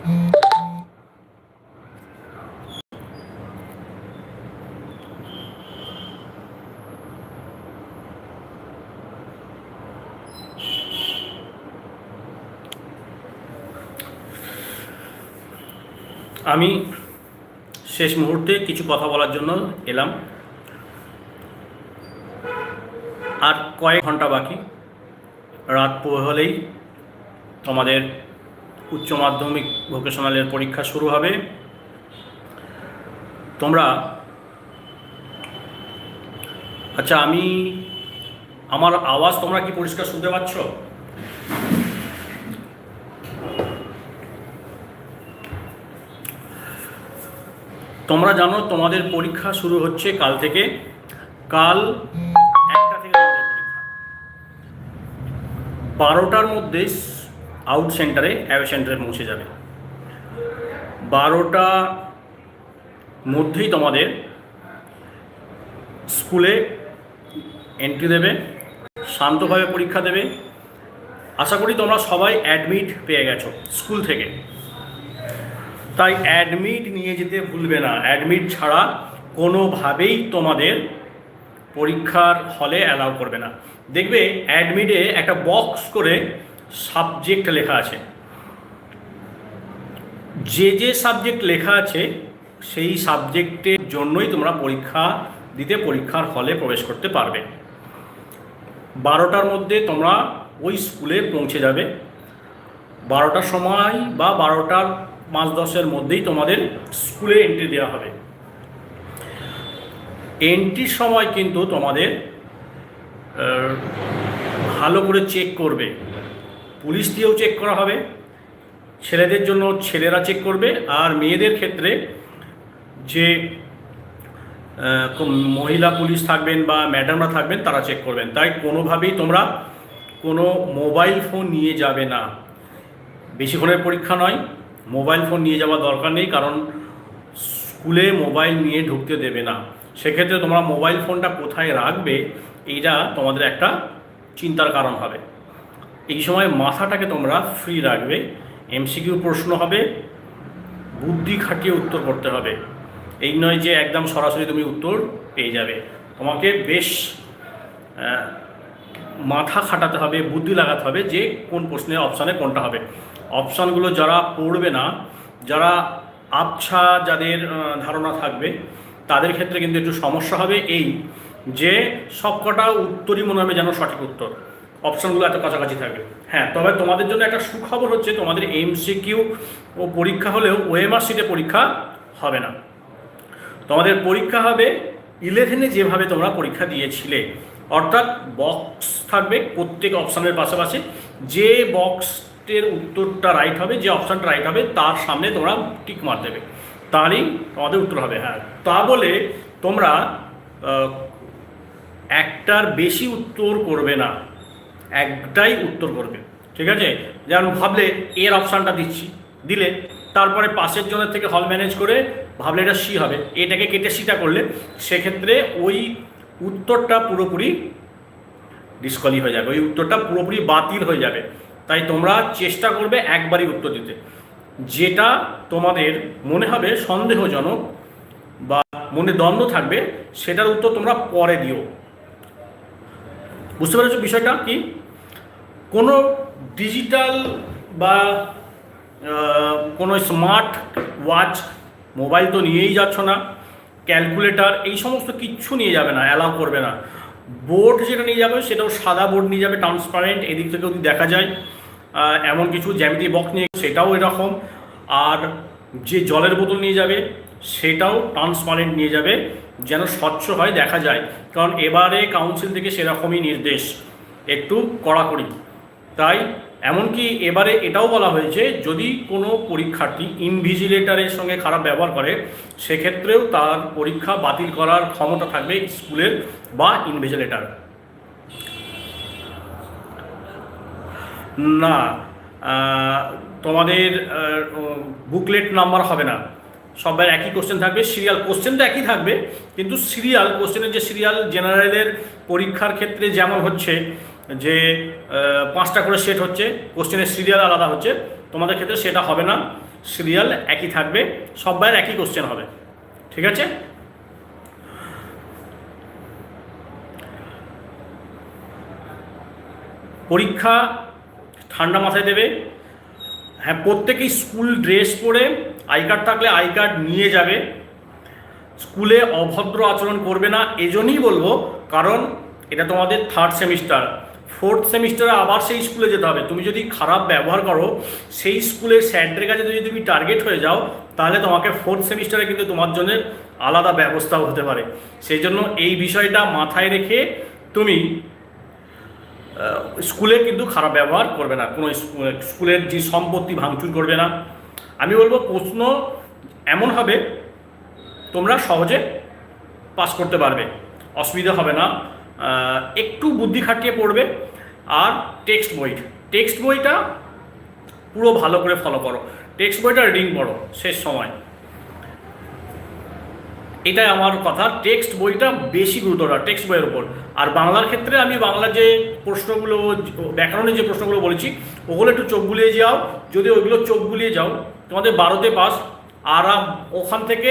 আমি শেষ মুহূর্তে কিছু কথা বলার জন্য এলাম। আর কয়েক ঘণ্টা বাকি। রাত হলেই তোমাদের উচ্চ মাধ্যমিক ভোকেশনালের পরীক্ষা শুরু হবে। তোমরা আচ্ছা আমি, আমার আওয়াজ তোমরা কি পরিষ্কার শুনতে পাচ্ছ? তোমরা জানো তোমাদের পরীক্ষা শুরু হচ্ছে কাল থেকে। কাল একটা থেকে বারোটার মধ্যে আউট সেন্টারে অ্যাওয়ে সেন্টারে পৌঁছে যাবে। বারোটা মধ্যেই তোমাদের স্কুলে এন্ট্রি দেবে, শান্তভাবে পরীক্ষা দেবে। আশা করি তোমরা সবাই অ্যাডমিট পেয়ে গেছো স্কুল থেকে। তাই অ্যাডমিট নিয়ে যেতে ভুলবে না। অ্যাডমিট ছাড়া কোনোভাবেই তোমাদের পরীক্ষার হলে অ্যালাউ করবে না। দেখবে অ্যাডমিটে একটা বক্স করে সাবজেক্ট লেখা আছে। যে যে সাবজেক্ট লেখা আছে, সেই সাবজেক্টের জন্যই তোমরা পরীক্ষা দিতে পরীক্ষার হলে প্রবেশ করতে পারবে। বারোটার মধ্যে তোমরা ওই স্কুলে পৌঁছে যাবে। বারোটার সময় বা বারোটার পাঁচ দশের মধ্যেই তোমাদের স্কুলে এন্ট্রি দেওয়া হবে। এন্ট্রির সময় কিন্তু তোমাদের ভালো করে চেক করবে। পুলিশ দিয়েও চেক করা হবে। ছেলেদের জন্য ছেলেরা চেক করবে। আর মেয়েদের ক্ষেত্রে যে মহিলা পুলিশ থাকবেন বা ম্যাডামরা থাকবেন, তারা চেক করবেন। তাই কোনোভাবেই তোমরা কোনো মোবাইল ফোন নিয়ে যাবে না। বেশিক্ষণের পরীক্ষা নয় মোবাইল ফোন নিয়ে যাওয়ার দরকার নেই, কারণ স্কুলে মোবাইল নিয়ে ঢুকতে দেবে না। সেক্ষেত্রে তোমরা মোবাইল ফোনটা কোথায় রাখবে, এইটা তোমাদের একটা চিন্তার কারণ হবে। এই সময় মাথাটাকে তোমরা ফ্রি রাখবে। এমসিকিউ প্রশ্ন হবে, বুদ্ধি খাটিয়ে উত্তর করতে হবে। এই নয় যে একদম সরাসরি তুমি উত্তর পেয়ে যাবে। তোমাকে বেশ মাথা খাটাতে হবে, বুদ্ধি লাগাতে হবে যে কোন প্রশ্নের অপশানে কোনটা হবে। অপশানগুলো যারা পড়বে না, যারা আবছা যাদের ধারণা থাকবে, তাদের ক্ষেত্রে কিন্তু একটু সমস্যা হবে এই যে সবকটা উত্তরই মনে হবে যেন সঠিক উত্তর। অপশানগুলো এত কাছাকাছি থাকবে হ্যাঁ তবে তোমাদের জন্য একটা সুখবর হচ্ছে, তোমাদের এমসিকিউ ও পরীক্ষা হলেও ওএমআর সিটে পরীক্ষা হবে না। তোমাদের পরীক্ষা হবে ইলেভেনে যেভাবে তোমরা পরীক্ষা দিয়েছিলে। অর্থাৎ বক্স থাকবে প্রত্যেক অপশানের পাশাপাশি। যে বক্সের উত্তরটা রাইট হবে, যে অপশানটা রাইট হবে, তার সামনে তোমরা টিক মার দেবে। তাহলেই তোমাদের উত্তর হবে হ্যাঁ। তা বলে তোমরা একটার বেশি উত্তর করবে না। একটাই উত্তর করবে। ঠিক আছে? যেমন ভাবলে এর অপশানটা দিচ্ছি। দিলে তারপরে পাশের জনের থেকে হল ম্যানেজ করে ভাবলে এটা সি হবে। এটাকে কেটে সিটা করলে সেক্ষেত্রে ওই উত্তরটা পুরোপুরি ডিসকলি হয়ে যাবে। ওই উত্তরটা পুরোপুরি বাতিল হয়ে যাবে। তাই তোমরা চেষ্টা করবে একবারই উত্তর দিতে। যেটা তোমাদের মনে হবে সন্দেহজনক বা মনে দ্বন্দ্ব থাকবে, সেটার উত্তর তোমরা পরে দিও। বুঝতে পেরেছ বিষয়টা কি? কোনো ডিজিটাল বা কোনো স্মার্ট ওয়াচ মোবাইল তো নিয়েই যাচ্ছ না ক্যালকুলেটার এই সমস্ত কিচ্ছু নিয়ে যাবে না অ্যালাউ করবে না। বোর্ড যেটা নিয়ে যাবে সেটাও সাদা বোর্ড নিয়ে যাবে ট্রান্সপারেন্ট এদিক থেকে যদি দেখা যায়। এমন কিছু জ্যামিতি বক্স নিয়ে সেটাও এরকম। আর যে জলের বোতল নিয়ে যাবে, সেটাও ট্রান্সপারেন্ট নিয়ে যাবে, যেন স্বচ্ছ হয়, দেখা যায়। কারণ এবারে কাউন্সিল থেকে সেরকমই নির্দেশ, একটু কড়াকড়ি। তাই এমনকি এবারে এটাও বলা হয়েছে, যদি কোনো পরীক্ষার্থী ইনভিজিলেটারের সঙ্গে খারাপ ব্যবহার করে, সেক্ষেত্রেও তার পরীক্ষা বাতিল করার ক্ষমতা থাকবে স্কুলের বা ইনভিজিলেটার না তোমাদের বুকলেট নাম্বার হবে না। সবার একই কোশ্চেন থাকবে সিরিয়াল কোশ্চেন তো একই থাকবে, কিন্তু সিরিয়াল কোশ্চেনের যে সিরিয়াল জেনারেলের পরীক্ষার ক্ষেত্রে যেমন হচ্ছে যে পাঁচটা করে সেট হচ্ছে কোশ্চেনের সিরিয়াল আলাদা হচ্ছে। তোমাদের ক্ষেত্রে সেটা হবে না। সিরিয়াল একই থাকবে সবার একই কোশ্চেন হবে। ঠিক আছে? পরীক্ষা ঠান্ডা মাথায় দেবে। হ্যাঁ প্রত্যেকেই স্কুল ড্রেস পরে আই কার্ড থাকলে আই কার্ড নিয়ে যাবে। স্কুলে অভদ্র আচরণ করবে না, এজন্যই বলব, কারণ এটা তোমাদের থার্ড সেমিস্টার ফোর্থ সেমিস্টারে আবার সেই স্কুলে যেতে হবে। তুমি যদি খারাপ ব্যবহার করো, সেই স্কুলের স্যারদের কাছে যদি তুমি টার্গেট হয়ে যাও, তাহলে তোমাকে ফোর্থ সেমিস্টারে কিন্তু তোমার জন্য আলাদা ব্যবস্থাও হতে পারে। সেই জন্য এই বিষয়টা মাথায় রেখে তুমি স্কুলে কিন্তু খারাপ ব্যবহার করবে না। কোনো স্কুলের যে সম্পত্তি ভাঙচুর করবে না। আমি বলব প্রশ্ন এমন হবে, তোমরা সহজে পাস করতে পারবে। অসুবিধা হবে না। একটু বুদ্ধি খাটিয়ে পড়বে আর টেক্সট বই টেক্সট বইটা পুরো ভালো করে ফলো করো। টেক্সট বইটা রিডিং পড়ো, শেষ সময়। এটাই আমার কথা। টেক্সট বইটা বেশি গুরুত্ব টেক্সট বইয়ের উপর। আর বাংলার ক্ষেত্রে আমি বাংলার যে প্রশ্নগুলো, ব্যাকরণের যে প্রশ্নগুলো বলেছি, ওগুলো একটু চোখ বুলিয়ে যাও। যদি ওইগুলো চোখ বুলিয়ে যাও, তোমাদের বারোতে পাস আর ওখান থেকে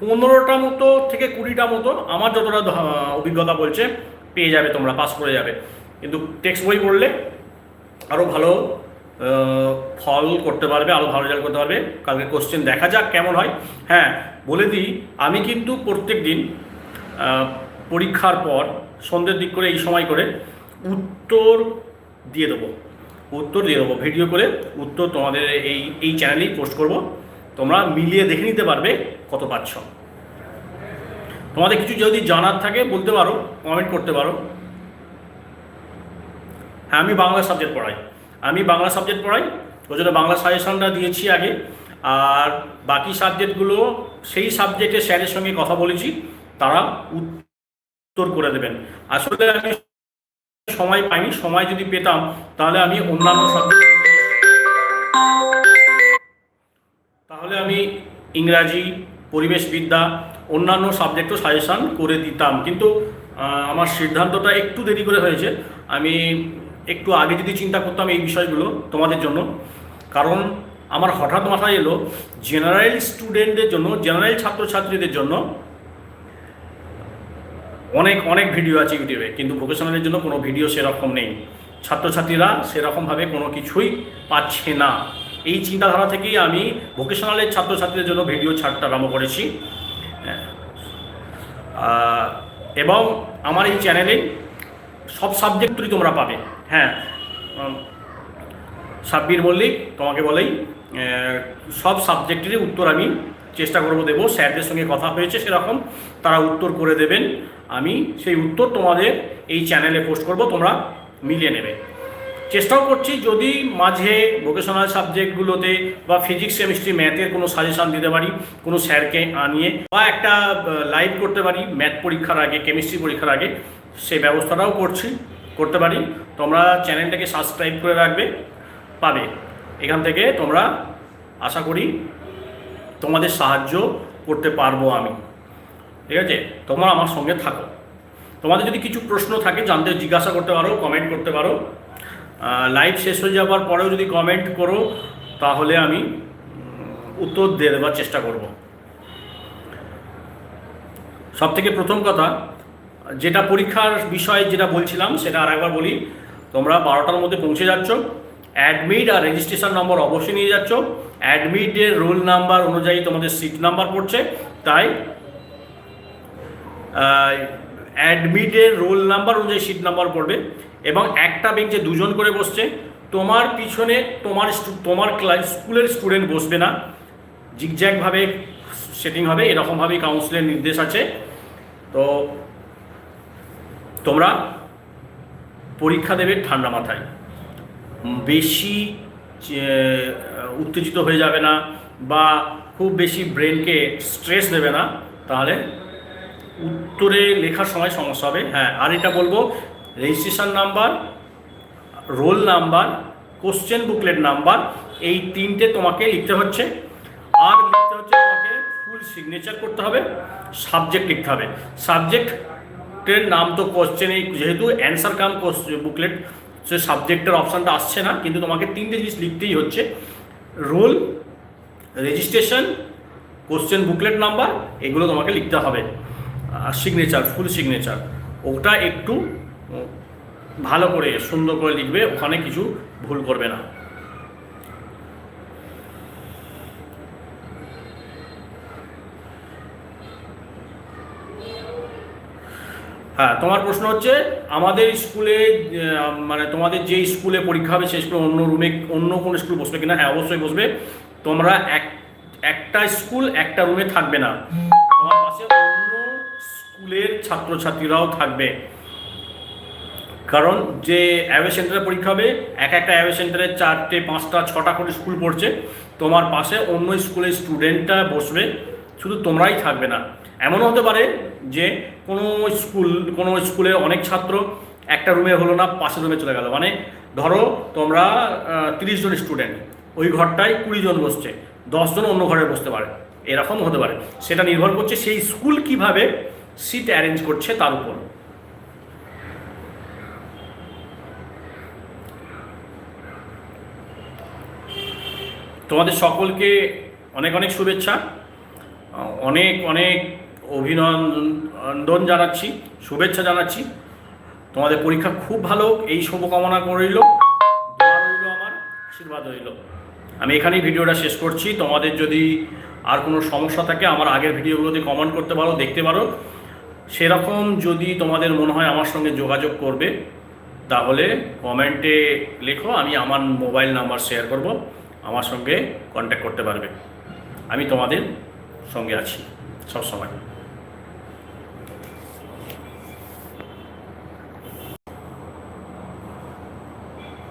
পনেরোটা মতো থেকে কুড়িটা মতো আমার যতটা অভিজ্ঞতা বলছে, পেয়ে যাবে তোমরা পাস করে যাবে। কিন্তু টেক্সট বই পড়লে আরও ভালো ফল করতে পারবে আরও ভালো রেজাল্ট করতে পারবে। কালকে কোশ্চেন দেখা যাক কেমন হয়। হ্যাঁ বলে দিই, আমি কিন্তু প্রত্যেক দিন পরীক্ষার পর, সন্ধ্যের দিক করে, এই সময় করে, উত্তর দিয়ে দেবো। উত্তর দিয়ে দেবো ভিডিও করে উত্তর তোমাদের এই এই চ্যানেলেই পোস্ট করব। তোমরা মিলিয়ে দেখে নিতে পারবে। কত পাচ্ছ? তোমাদের কিছু যদি জানার থাকে, বলতে পারো কমেন্ট করতে পারো। হ্যাঁ আমি বাংলা সাবজেক্ট পড়াই। আমি বাংলা সাবজেক্ট পড়াই, ওই জন্য বাংলা সাজেশনটা দিয়েছি আগে। আর বাকি সাবজেক্টগুলো সেই সাবজেক্টের স্যারের সঙ্গে কথা বলেছি, তারা উত্তর করে দেবেন। আসলে আমি সময় পাইনি, সময় যদি পেতাম, তাহলে আমি অন্যান্য সাবজেক্ট তাহলে আমি ইংরাজি পরিবেশবিদ্যা, অন্যান্য সাবজেক্টও সাজেশান করে দিতাম। কিন্তু আমার সিদ্ধান্তটা একটু দেরি করে হয়েছে। আমি একটু আগে যদি চিন্তা করতাম এই বিষয়গুলো তোমাদের জন্য। কারণ, আমার হঠাৎ মাথায় এলো জেনারেল স্টুডেন্টদের জন্য জেনারেল ছাত্রছাত্রীদের জন্য অনেক অনেক ভিডিও আছে ইউটিউবে। কিন্তু ভোকেশনালের জন্য কোনো ভিডিও সেরকম নেই। ছাত্রছাত্রীরা সেরকমভাবে কোনো কিছুই পাচ্ছে না। এই চিন্তাধারা থেকেই আমি ভোকেশনালের ছাত্রছাত্রীদের জন্য ভিডিও ছাড়তে আরম্ভ করেছি। এবং আমার এই চ্যানেলে সব সাবজেক্টই তোমরা পাবে। হ্যাঁ সাব্বির মল্লিক তোমাকে বলেই সব সাবজেক্টেরই উত্তর আমি চেষ্টা করব দেবো। স্যারদের সঙ্গে কথা হয়েছে সেরকম, তারা উত্তর করে দেবেন। আমি সেই উত্তর তোমাদের এই চ্যানেলে পোস্ট করব, তোমরা মিলিয়ে নেবে। চেষ্টাও করছি যদি মাঝে ভোকেশনাল সাবজেক্টগুলোতে বা ফিজিক্স কেমিস্ট্রি ম্যাথের কোনো সাজেশান দিতে পারি, কোনো স্যারকে আনিয়ে বা একটা লাইভ করতে পারি ম্যাথ পরীক্ষার আগে কেমিস্ট্রি পরীক্ষার আগে, সেই ব্যবস্থাটাও করছি, করতে পারি। তোমরা চ্যানেলটাকে সাবস্ক্রাইব করে রাখবে, পাবে। এখান থেকে তোমরা আশা করি তোমাদের সাহায্য করতে পারব আমি। ঠিক আছে? তোমরা আমার সঙ্গে থাকো। তোমাদের যদি কিছু প্রশ্ন থাকে, জানতে, জিজ্ঞাসা করতে পারো কমেন্ট করতে পারো। লাইভ শেষ হয়ে যাওয়ার পরেও যদি কমেন্ট করো, তাহলে আমি উত্তর দিয়ে দেওয়ার চেষ্টা করব। সব থেকে প্রথম কথা, যেটা পরীক্ষার বিষয়ে যেটা বলছিলাম, সেটা আর একবার বলি। তোমরা বারোটার মধ্যে পৌঁছে যাচ্ছ। অ্যাডমিট আর রেজিস্ট্রেশন নম্বর অবশ্যই নিয়ে যাচ্ছ। অ্যাডমিটের রোল নাম্বার অনুযায়ী তোমাদের সিট নাম্বার পড়ছে। তাই অ্যাডমিটের রোল নাম্বার অনুযায়ী সিট নাম্বার পড়বে। এবং একটা বেঞ্চে দুজন করে বসছে। তোমার পিছনে তোমার তোমার স্কুলের স্টুডেন্ট বসবে না। জিগজ্যাগভাবে সেটিং হবে, এরকমভাবেই কাউন্সিলের নির্দেশ আছে। তো তোমরা পরীক্ষা দেবে ঠান্ডা মাথায়। বেশি উত্তেজিত হয়ে যাবে না বা খুব বেশি ব্রেনকে স্ট্রেস দেবে না, তাহলে উত্তরে লেখার সময় সমস্যা হবে। হ্যাঁ আর এটা বলব registration number, roll number, question booklet number, এই তিনটে তোমাকে লিখতে হচ্ছে। আর লিখতে হচ্ছে তোমাকে ফুল সিগনেচার করতে হবে, সাবজেক্ট লিখতে হবে। সাবজেক্টের নাম তো কোশ্চেনে যেহেতু অ্যান্সার কাম বুকলেট, সে সাবজেক্টের অপশানটা আসছে না, কিন্তু তোমাকে তিনটে জিনিস লিখতেই হচ্ছে। Roll, registration, question booklet number, এগুলো তোমাকে লিখতে হবে। আর সিগনেচার ফুল সিগনেচার ওটা একটু ভালো করে, সুন্দর করে লিখবে, ওখানে কিছু ভুল করবে না। হ্যাঁ তোমার প্রশ্ন হচ্ছে, আমাদের স্কুলে মানে তোমাদের যে স্কুলে পরীক্ষা হবে, সেই স্কুলে অন্য রুমে অন্য কোনো স্কুল বসবে কিনা? হ্যাঁ অবশ্যই বসবে। তোমরা এক, একটা স্কুল, একটা রুমে থাকবে না। তোমার পাশে অন্য স্কুলের ছাত্রছাত্রীরাও থাকবে। কারণ যে অ্যাওয়ে সেন্টারে পরীক্ষা হবে, এক একটা অ্যাওয়ে সেন্টারে চারটে, পাঁচটা, ছটা করে স্কুল পড়ছে। তোমার পাশে অন্য স্কুলের স্টুডেন্টটা বসবে, শুধু তোমরাই থাকবে না। এমনও হতে পারে যে কোনো স্কুল কোনো স্কুলে অনেক ছাত্র একটা রুমে হলো না, পাশের রুমে চলে গেল। মানে ধরো তোমরা তিরিশ জন স্টুডেন্ট ওই ঘরটায় কুড়ি জন বসছে দশজন অন্য ঘরে বসতে পারে। এরকম হতে পারে। সেটা নির্ভর করছে সেই স্কুল কীভাবে সিট অ্যারেঞ্জ করছে তার উপর। তোমাদের সকলকে অনেক অনেক শুভেচ্ছা। অনেক অনেক অভিনন্দন জানাচ্ছি, শুভেচ্ছা জানাচ্ছি। তোমাদের পরীক্ষা খুব ভালো এই শুভকামনা রইল। আমার, আশীর্বাদ রইল। আমি এখানেই ভিডিওটা শেষ করছি। তোমাদের যদি আর কোনো সমস্যা থাকে, আমার আগের ভিডিওগুলোতে কমেন্ট করতে পারো, দেখতে পারো। সেরকম যদি তোমাদের মনে হয় আমার সঙ্গে যোগাযোগ করবে, তাহলে কমেন্টে লেখো, আমি আমার মোবাইল নাম্বার শেয়ার করব। আমার সঙ্গে কন্ট্যাক্ট করতে পারবে। আমি তোমাদের সঙ্গে আছি সব সময়